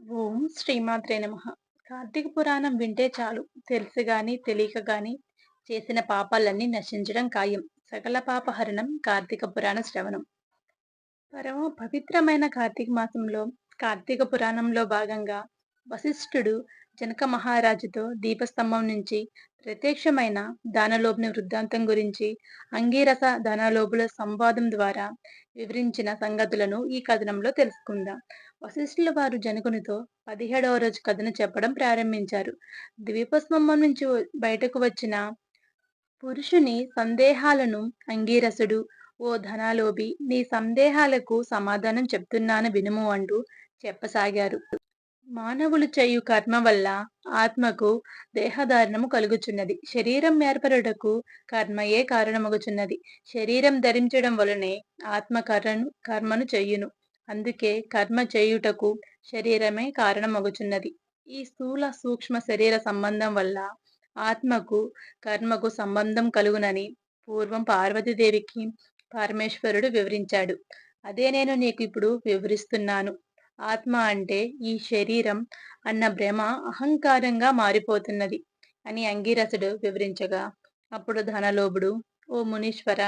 ఓం శ్రీమాత్రే నమ. కార్తీక పురాణం వింటే చాలు. తెలుసు గాని తెలియక గాని చేసిన పాపాలన్నీ నశించడం ఖాయం. సకల పాపహరణం కార్తీక పురాణ శ్రవణం. పరమ పవిత్రమైన కార్తీక మాసంలో కార్తీక పురాణంలో భాగంగా వశిష్ఠుడు జనక మహారాజుతో దీపస్తంభం నుంచి ప్రత్యక్షమైన దానలోభుని వృద్ధాంతం గురించి అంగీరస దానలోబుల సంవాదం ద్వారా వివరించిన సంగతులను ఈ కథనంలో తెలుసుకుందాం. వశిష్ఠుల వారు జనకునితో పదిహేడవ రోజు కథను చెప్పడం ప్రారంభించారు. ద్వీపస్తంభం నుంచి బయటకు వచ్చిన పురుషుని సందేహాలను అంగీరసుడు ఓ ధనాలోబి నీ సందేహాలకు సమాధానం చెప్తున్నాను వినుము అంటూ చెప్పసాగారు. మానవులు చేయు కర్మ వల్ల ఆత్మకు దేహధారణము కలుగుచున్నది. శరీరం ఏర్పడటకు కర్మయే కారణమగుచున్నది. శరీరం ధరించడం వలనే ఆత్మ కర్మను కర్మను చెయ్యును అందుకే కర్మ చేయుటకు శరీరమే కారణమగుచున్నది. ఈ స్థూల సూక్ష్మ శరీర సంబంధం వల్ల ఆత్మకు కర్మకు సంబంధం కలుగునని పూర్వం పార్వతీదేవికి పరమేశ్వరుడు వివరించాడు. అదే నేను నీకు ఇప్పుడు వివరిస్తున్నాను. ఆత్మ అంటే ఈ శరీరం అన్న భ్రమ అహంకారంగా మారిపోతున్నది అని అంగీరసుడు వివరించగా అప్పుడు ధనలోభుడు ఓ మునీశ్వర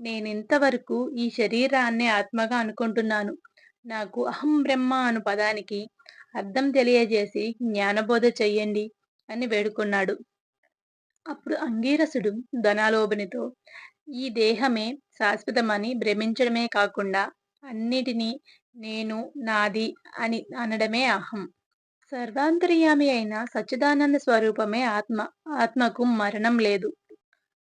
నేనింతవరకు ఈ శరీరాన్ని ఆత్మగా అనుకుంటున్నాను. నాకు అహం బ్రహ్మ అను పదానికి అర్థం తెలియజేసి జ్ఞానబోధ చెయ్యండి అని వేడుకున్నాడు. అప్పుడు అంగీరసుడు ధనాలోభునితో ఈ దేహమే శాశ్వతమని భ్రమించడమే కాకుండా అన్నిటినీ నేను నాది అని అనడమే అహం. సర్వాంతర్యామి అయిన సచ్చిదానంద స్వరూపమే ఆత్మ ఆత్మకు మరణం లేదు.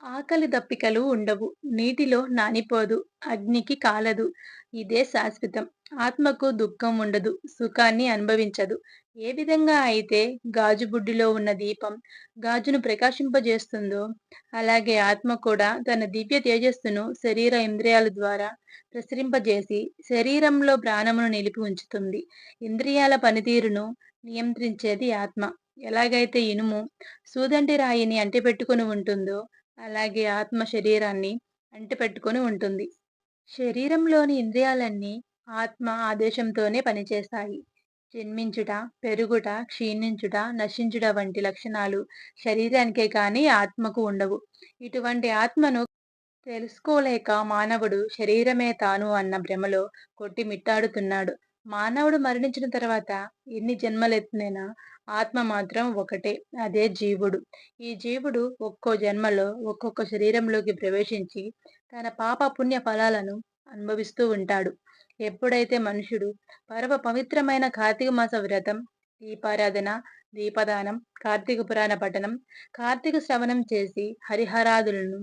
ఆకలి దప్పికలు ఉండవు. నీటిలో నానిపోదు. అగ్నికి కాలదు. ఇదే శాశ్వతం. ఆత్మకు దుఃఖం ఉండదు. సుఖాన్ని అనుభవించదు. ఏ విధంగా అయితే గాజు బుడ్డిలో ఉన్న దీపం గాజును ప్రకాశింపజేస్తుందో అలాగే ఆత్మ కూడా తన దివ్య తేజస్సును శరీర ఇంద్రియాల ద్వారా ప్రసరింపజేసి శరీరంలో ప్రాణమును నిలిపి ఉంచుతుంది. ఇంద్రియాల పనితీరును నియంత్రించేది ఆత్మ. ఎలాగైతే ఇనుము సూదంటి రాయిని అంటిపెట్టుకుని ఉంటుందో అలాగే ఆత్మ శరీరాన్ని అంటిపెట్టుకుని ఉంటుంది. శరీరంలోని ఇంద్రియాలన్నీ ఆత్మ ఆదేశంతోనే పనిచేస్తాయి. జన్మించుట పెరుగుట క్షీణించుట నశించుట వంటి లక్షణాలు శరీరానికే కాని ఆత్మకు ఉండవు. ఇటువంటి ఆత్మను తెలుసుకోలేక మానవుడు శరీరమే తాను అన్న భ్రమలో కొట్టి మిట్టాడుతున్నాడు మానవుడు మరణించిన తర్వాత ఎన్ని జన్మలెత్తినైనా ఆత్మ మాత్రం ఒకటే అదే జీవుడు. ఈ జీవుడు ఒక్కో జన్మలో ఒక్కొక్క శరీరంలోకి ప్రవేశించి తన పాప పుణ్య ఫలాలను అనుభవిస్తూ ఉంటాడు. ఎప్పుడైతే మనుషుడు పరమ పవిత్రమైన కార్తీక మాస వ్రతం దీపారాధన దీపదానం కార్తీక పురాణ పఠనం కార్తీక శ్రవణం చేసి హరిహరాదులను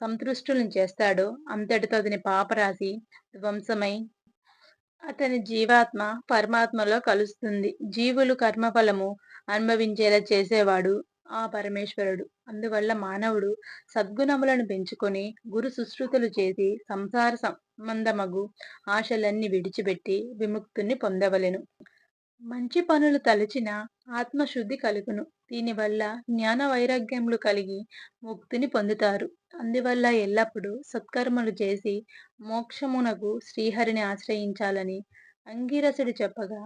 సంతృష్టులను చేస్తాడో అంతటితో అతని పాపరాశి ధ్వంసమై అతని జీవాత్మ పరమాత్మలో కలుస్తుంది. జీవులు కర్మఫలము అనుభవించేలా చేసేవాడు ఆ పరమేశ్వరుడు. అందువల్ల మానవుడు సద్గుణములను పెంచుకొని గురు సుశ్రుతులు చేసి సంసార సంబంధమగు ఆశలన్నీ విడిచిపెట్టి విముక్తుని పొందవలెను. మంచి పనులు తలచిన ఆత్మశుద్ధి కలుగును. దీనివల్ల జ్ఞాన వైరాగ్యములు కలిగి ముక్తిని పొందుతారు. అందువల్ల ఎల్లప్పుడూ సత్కర్మలు చేసి మోక్షమునకు శ్రీహరిని ఆశ్రయించాలని అంగిరసుడు చెప్పగా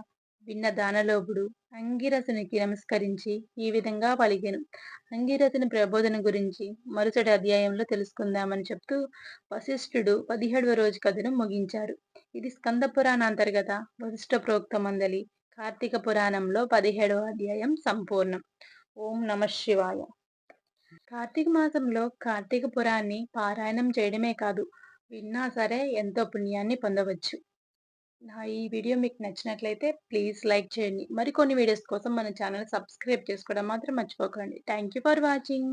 విన్న దానలోపుడు అంగిరసునికి నమస్కరించి ఈ విధంగా పలికెను. అంగిరసుని ప్రబోధన గురించి మరుసటి అధ్యాయంలో తెలుసుకుందామని చెప్తూ వశిష్ఠుడు పదిహేడవ రోజు కథను ముగించారు. ఇది స్కంద పురాణ అంతర్గత వశిష్ఠ ప్రోక్త మందలి కార్తీక పురాణంలో పదిహేడవ అధ్యాయం సంపూర్ణం. ఓం నమ శివాయ. కార్తీక మాసంలో కార్తీక పురాన్ని పారాయణం చేయడమే కాదు విన్నా సరే ఎంతో పుణ్యాన్ని పొందవచ్చు. నా ఈ వీడియో మీకు నచ్చినట్లయితే ప్లీజ్ లైక్ చేయండి. మరికొన్ని వీడియోస్ కోసం మన ఛానల్ సబ్స్క్రైబ్ చేసుకోవడం మాత్రం మర్చిపోకండి. Thank you for watching.